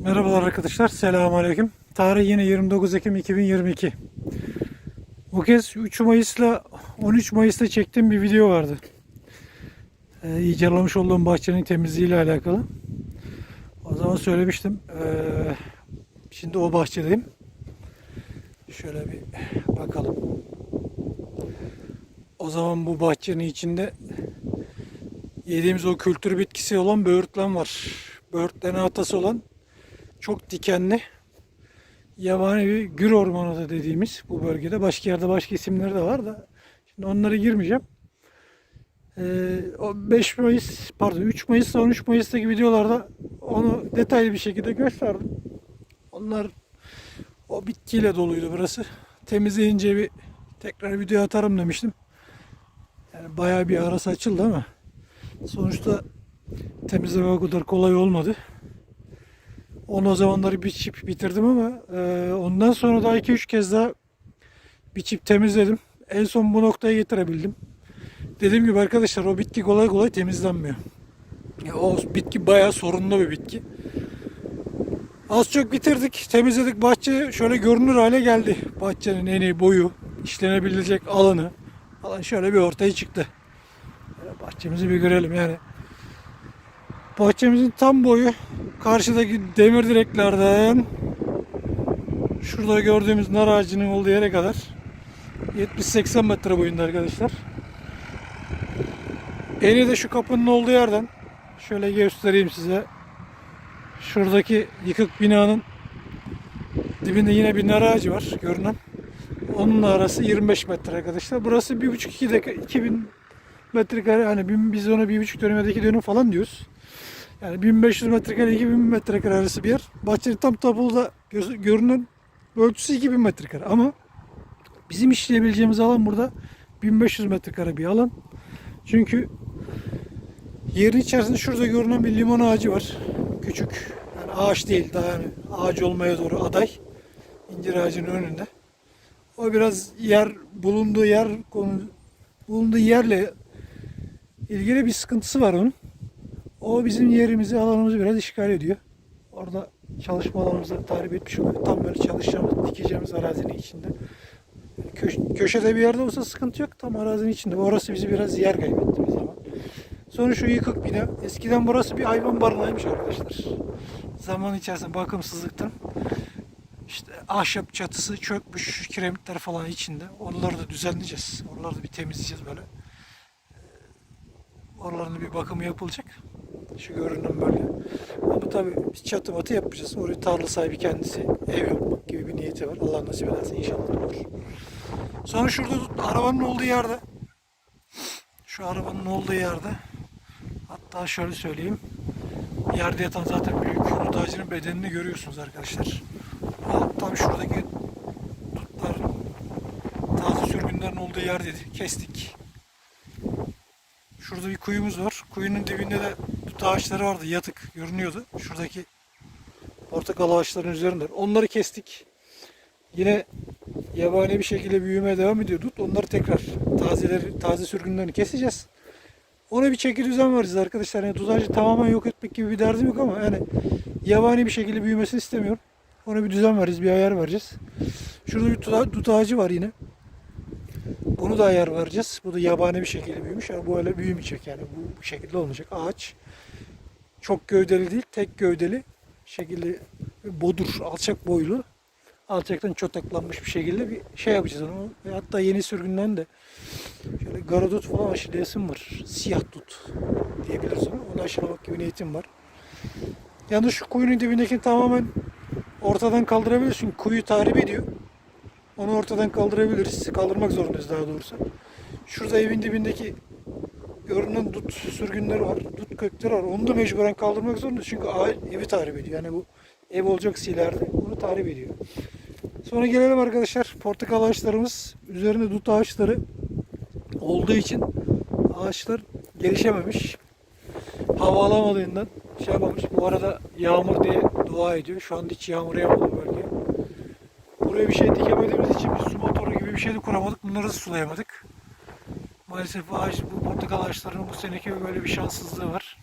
Merhabalar arkadaşlar. Selamun Aleyküm. Tarih yine 29 Ekim 2022. Bu kez 3 Mayıs'la 13 Mayıs'ta çektiğim bir video vardı. Ee, icalamış olduğum bahçenin temizliği ile alakalı. O zaman söylemiştim. Ee, şimdi o bahçedeyim. Şöyle bir bakalım. O zaman bu bahçenin içinde yediğimiz o kültür bitkisi olan böğürtlen var. Böğürtlenin atası olan çok dikenli yabani bir gür ormanı da dediğimiz bu bölgede. Başka yerde başka isimleri de var da şimdi onlara girmeyeceğim. Ee, o 5 Mayıs pardon 3 Mayıs 13 Mayıs'taki videolarda onu detaylı bir şekilde gösterdim. Onlar o bitkiyle doluydu burası. Temizleyince bir tekrar video atarım demiştim. Yani bayağı bir arası açıldı ama sonuçta temizleme o kadar kolay olmadı. Onu o zamanları biçip bitirdim ama e, ondan sonra da 2-3 kez daha biçip temizledim. En son bu noktaya getirebildim. Dediğim gibi arkadaşlar o bitki kolay kolay temizlenmiyor. Ya, o bitki bayağı sorunlu bir bitki. Az çok bitirdik, temizledik. Bahçe şöyle görünür hale geldi. Bahçenin eni, boyu, işlenebilecek alanı falan şöyle bir ortaya çıktı. Bahçemizi bir görelim yani. Bahçemizin tam boyu karşıdaki demir direklerden şurada gördüğümüz nar ağacının olduğu yere kadar 70-80 metre boyunda arkadaşlar. Eni de şu kapının olduğu yerden şöyle göstereyim size. Şuradaki yıkık binanın dibinde yine bir nar ağacı var görünen. Onunla arası 25 metre arkadaşlar. Burası 1,5-2 dakika 2000 metrekare hani biz ona 1,5 dönüm 2 dönüm falan diyoruz. Yani 1500 metrekare 2000 metrekare arası bir yer. Bahçenin tam tabulda gö- görünen ölçüsü 2000 metrekare ama bizim işleyebileceğimiz alan burada 1500 metrekare bir alan. Çünkü yerin içerisinde şurada görünen bir limon ağacı var. Küçük. Yani ağaç değil daha yani ağaç olmaya doğru aday. İncir ağacının önünde. O biraz yer bulunduğu yer konu bulunduğu yerle ilgili bir sıkıntısı var onun. O bizim yerimizi, alanımızı biraz işgal ediyor. Orada çalışma alanımızı tarif etmiş oluyor. Tam böyle çalışacağımız, dikeceğimiz arazinin içinde. Köş- köşede bir yerde olsa sıkıntı yok. Tam arazinin içinde. Orası bizi biraz yer kaybettiğimiz zaman. Sonra şu yıkık bina. Eskiden burası bir hayvan barınağıymış arkadaşlar. Zaman içerisinde bakımsızlıktan işte ahşap çatısı çökmüş, kiremitler falan içinde. Onları da düzenleyeceğiz. Onları da bir temizleyeceğiz böyle. Oralarında bir bakımı yapılacak. Şu görünen bölge. Ama tabii biz çatı matı yapacağız. Oraya tarla sahibi kendisi ev yapmak gibi bir niyeti var. Allah nasip ederse inşallah olur. Sonra şurada arabanın olduğu yerde şu arabanın olduğu yerde hatta şöyle söyleyeyim yerde yatan zaten büyük dut ağacının bedenini görüyorsunuz arkadaşlar. Tam şuradaki dutların taze sürgünlerin olduğu yer dedi. Kestik. Şurada bir kuyumuz var. Kuyunun dibinde de dut ağaçları vardı. Yatık görünüyordu. Şuradaki portakal ağaçlarının üzerinde. Onları kestik. Yine yabani bir şekilde büyümeye devam ediyor dut. Onları tekrar tazeleri, taze sürgünlerini keseceğiz. Ona bir çeki düzen vereceğiz arkadaşlar. Yani dut ağacı tamamen yok etmek gibi bir derdim yok ama yani yabani bir şekilde büyümesini istemiyorum. Ona bir düzen vereceğiz, bir ayar vereceğiz. Şurada bir dut ağacı var yine. Bunu da ayar vereceğiz. Bu da yabani bir şekilde büyümüş. Yani bu öyle büyümeyecek yani. Bu, bu şekilde olmayacak. Ağaç çok gövdeli değil, tek gövdeli şekilde bodur, alçak boylu. Alçaktan çotaklanmış bir şekilde bir şey yapacağız onu. Hatta yeni sürgünden de şöyle garadut falan aşılayasım var. Siyah dut diyebiliriz onu. Onu aşılamak gibi niyetim var. Yalnız şu kuyunun dibindekini tamamen ortadan kaldırabiliriz. Çünkü kuyu tahrip ediyor. Onu ortadan kaldırabiliriz. Kaldırmak zorundayız daha doğrusu. Şurada evin dibindeki görünen dut sürgünleri var. Dut kökleri var. Onu da mecburen kaldırmak zorundayız. Çünkü evi tahrip ediyor. Yani bu ev olacak ileride onu tahrip ediyor. Sonra gelelim arkadaşlar. Portakal ağaçlarımız üzerinde dut ağaçları olduğu için ağaçlar gelişememiş. Hava alamadığından şey yapamamış. Bu arada yağmur diye dua ediyor. Şu anda hiç yağmur yağmadı bölge. Buraya bir şey dikemediğimiz için bir su motoru gibi bir şey de kuramadık. Bunları da sulayamadık. Maalesef ağaç, bu portakal ağaçlarının bu seneki böyle bir şanssızlığı var.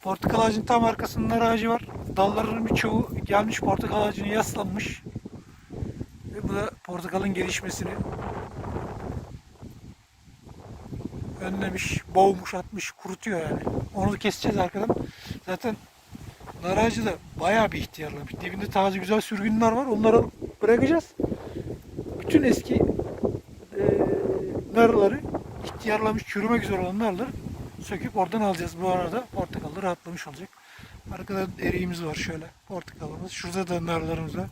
Portakal ağacının tam arkasında nar ağacı var. dallarının birçoğu gelmiş portakal ağacına yaslanmış. Ve bu da portakalın gelişmesini önlemiş, boğmuş, atmış, kurutuyor yani. Onu da keseceğiz arkadan. Zaten nar ağacı da bayağı bir ihtiyarlamış. Dibinde taze güzel sürgünler var. Onları bırakacağız. Bütün eski narları ihtiyarlamış, çürümek üzere olan narları söküp oradan alacağız. Bu arada portakallı rahatlamış olacak. Arkada eriğimiz var şöyle. Portakalımız. Şurada da narlarımız var.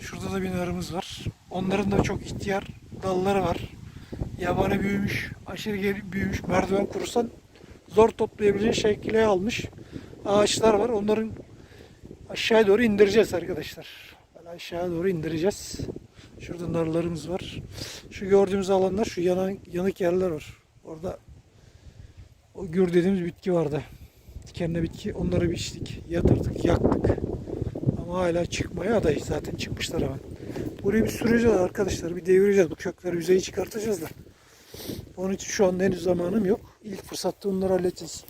Şurada da bir narımız var. Onların da çok ihtiyar dalları var. Yabani büyümüş. Aşırı geri büyümüş. Merdiven kurursan zor toplayabileceğin şekle almış. Ağaçlar var. Onların aşağıya doğru indireceğiz arkadaşlar. Aşağıya doğru indireceğiz. Şurada narlarımız var. Şu gördüğümüz alanlar şu yanan, yanık yerler var. Orada o gür dediğimiz bitki vardı. Dikenli bitki. Onları biçtik, yatırdık, yaktık. Ama hala çıkmaya adayız. Zaten çıkmışlar hemen. Burayı bir süreceğiz arkadaşlar. Bir devireceğiz. Bu kökleri yüzeyi çıkartacağız da. Onun için şu anda henüz zamanım yok. İlk fırsatta onları halledeceğiz.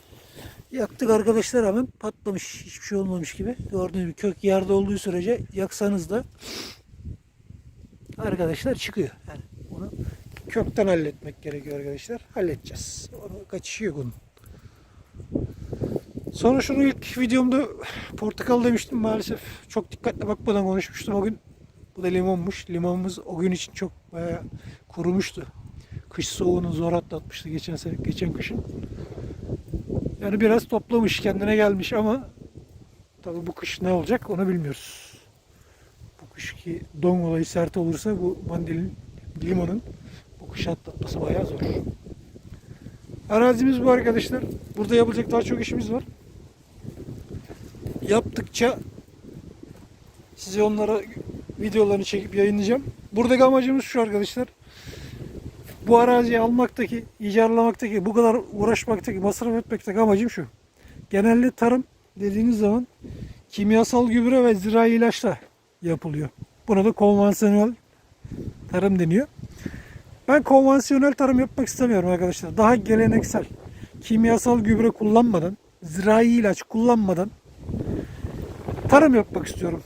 Yaktık arkadaşlar hemen patlamış. Hiçbir şey olmamış gibi. Gördüğünüz gibi kök yerde olduğu sürece yaksanız da arkadaşlar çıkıyor. Yani onu kökten halletmek gerekiyor arkadaşlar. Halledeceğiz. Onu kaçışı yok onun. Sonra şunu ilk videomda portakal demiştim maalesef. Çok dikkatli bakmadan konuşmuştum o gün. Bu da limonmuş. Limonumuz o gün için çok bayağı kurumuştu. Kış soğuğunu zor atlatmıştı geçen sene, geçen kışın. Yani biraz toplamış, kendine gelmiş ama tabii bu kış ne olacak onu bilmiyoruz. Bu kışki don olayı sert olursa bu mandalin limonun bu kış atlatması bayağı zor. Arazimiz bu arkadaşlar. Burada yapılacak daha çok işimiz var. Yaptıkça size onlara videolarını çekip yayınlayacağım. Buradaki amacımız şu arkadaşlar. Bu araziyi almaktaki, icarlamaktaki, bu kadar uğraşmaktaki, masraf etmekteki amacım şu. Genelde tarım dediğiniz zaman kimyasal gübre ve zirai ilaçla yapılıyor. Buna da konvansiyonel tarım deniyor. Ben konvansiyonel tarım yapmak istemiyorum arkadaşlar. Daha geleneksel, kimyasal gübre kullanmadan, zirai ilaç kullanmadan tarım yapmak istiyorum.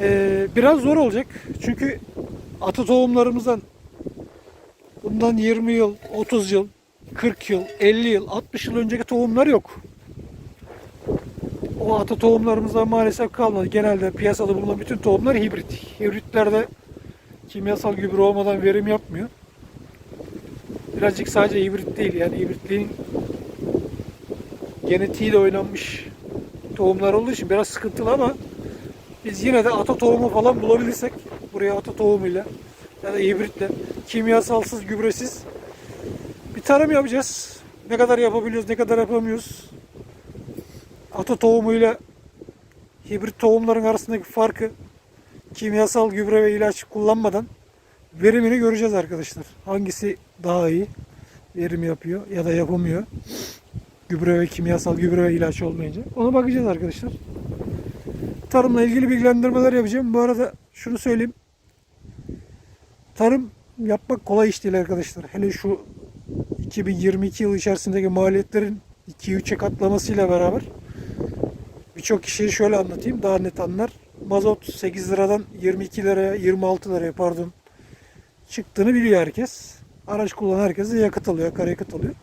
Ee, biraz zor olacak. Çünkü atı tohumlarımızdan bundan 20 yıl, 30 yıl, 40 yıl, 50 yıl, 60 yıl önceki tohumlar yok. O ata tohumlarımızdan maalesef kalmadı. Genelde piyasada bulunan bütün tohumlar hibrit. Hibritlerde kimyasal gübre olmadan verim yapmıyor. Birazcık sadece hibrit değil yani hibritliğin genetiğiyle oynanmış tohumlar olduğu için biraz sıkıntılı ama biz yine de ata tohumu falan bulabilirsek buraya ata tohumuyla ya da hibritle kimyasalsız gübresiz bir tarım yapacağız. Ne kadar yapabiliyoruz ne kadar yapamıyoruz. Ata tohumuyla hibrit tohumların arasındaki farkı kimyasal gübre ve ilaç kullanmadan verimini göreceğiz arkadaşlar. Hangisi daha iyi verim yapıyor ya da yapamıyor. Gübre ve kimyasal gübre ve ilaç olmayınca. Ona bakacağız arkadaşlar. Tarımla ilgili bilgilendirmeler yapacağım. Bu arada şunu söyleyeyim. Tarım yapmak kolay iş değil arkadaşlar. Hele şu 2022 yılı içerisindeki maliyetlerin 2-3'e katlamasıyla beraber birçok kişiyi şöyle anlatayım daha net anlar. Mazot 8 liradan 22 liraya 26 liraya pardon çıktığını biliyor herkes. Araç kullanan herkes de yakıt alıyor, akaryakıt alıyor.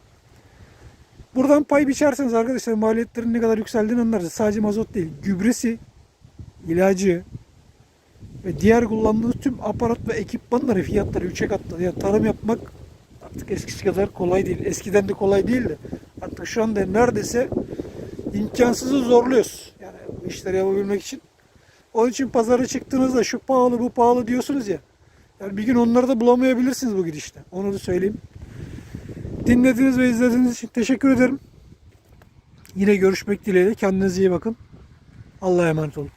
Buradan pay biçerseniz arkadaşlar maliyetlerin ne kadar yükseldiğini anlarsınız. Sadece mazot değil, gübresi, ilacı ve diğer kullandığı tüm aparat ve ekipmanları fiyatları 3'e katladı. Yani tarım yapmak artık eskisi kadar kolay değil. Eskiden de kolay değildi. Artık şu anda neredeyse imkansızı zorluyoruz. Yani bu işleri yapabilmek için. Onun için pazara çıktığınızda şu pahalı bu pahalı diyorsunuz ya. Yani bir gün onları da bulamayabilirsiniz bu gidişte. Onu da söyleyeyim. Dinlediğiniz ve izlediğiniz için teşekkür ederim. Yine görüşmek dileğiyle. Kendinize iyi bakın. Allah'a emanet olun.